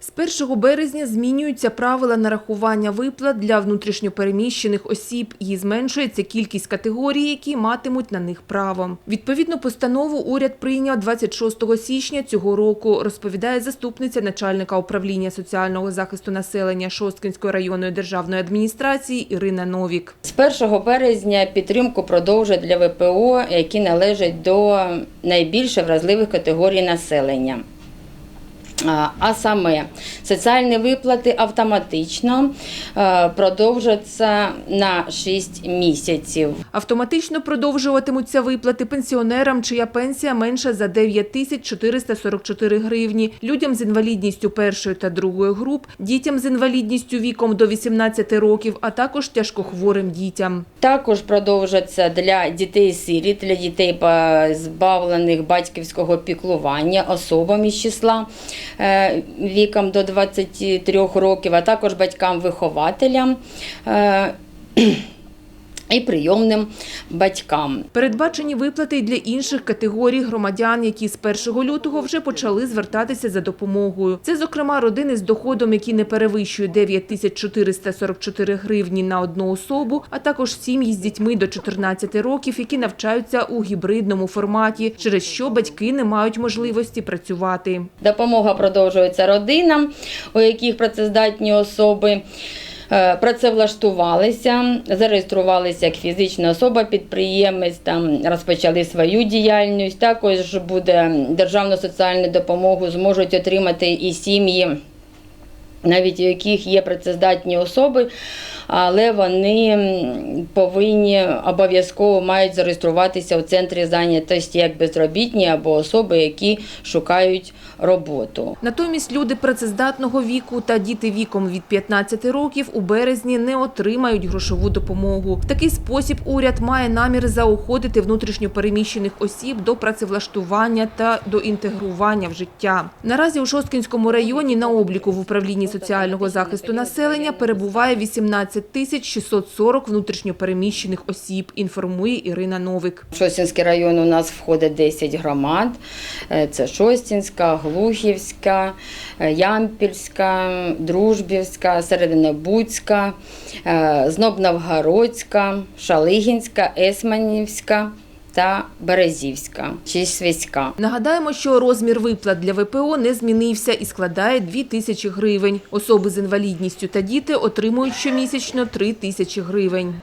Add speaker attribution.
Speaker 1: З 1 березня змінюються правила нарахування виплат для внутрішньопереміщених осіб і зменшується кількість категорій, які матимуть на них право. Відповідну постанову уряд прийняв 26 січня цього року, розповідає заступниця начальника управління соціального захисту населення Шосткинської районної державної адміністрації Ірина Новік.
Speaker 2: З 1 березня підтримку продовжують для ВПО, які належать до найбільш вразливих категорій населення. А саме соціальні виплати автоматично е, продовжаться на 6 місяців.
Speaker 1: Автоматично продовжуватимуться виплати пенсіонерам, чия пенсія менша за 9 тисяч 444 гривні, людям з інвалідністю першої та другої груп, дітям з інвалідністю віком до 18 років, а також тяжкохворим дітям.
Speaker 2: Також продовжаться для дітей-сиріт, для дітей позбавлених батьківського піклування особам із числа віком до 23 років, а також батькам-вихователям. І прийомним батькам.
Speaker 1: Передбачені виплати й для інших категорій громадян, які з 1 лютого вже почали звертатися за допомогою. Це, зокрема, родини з доходом, які не перевищують 9 тисяч 444 гривні на одну особу, а також сім'ї з дітьми до 14 років, які навчаються у гібридному форматі, через що батьки не мають можливості працювати.
Speaker 2: Допомога продовжується родинам, у яких працездатні особи працевлаштувалися, зареєструвалися як фізична особа, підприємець, там розпочали свою діяльність. Також буде державну соціальну допомогу зможуть отримати і сім'ї. Навіть у яких є працездатні особи, але вони повинні обов'язково мають зареєструватися у центрі зайнятості як безробітні або особи, які шукають роботу.
Speaker 1: Натомість люди працездатного віку та діти віком від 15 років у березні не отримають грошову допомогу. В такий спосіб уряд має намір заохотити внутрішньопереміщених осіб до працевлаштування та до інтегрування в життя. Наразі у Шосткінському районі на обліку в управлінні соціального захисту населення перебуває 18 тисяч 640 внутрішньопереміщених осіб, інформує Ірина Новик.
Speaker 2: Шостінський район у нас входить 10 громад. Е, Це Шостінська, Глухівська, е, Ямпільська, Дружбівська, Серединобудська, е, Знобновгородська, Шалигінська, Есманівська та Березівська чи Свиська.
Speaker 1: Нагадаємо, що розмір виплат для ВПО не змінився і складає 2 тисячі гривень. Особи з інвалідністю та діти отримують щомісячно 3 тисячі гривень.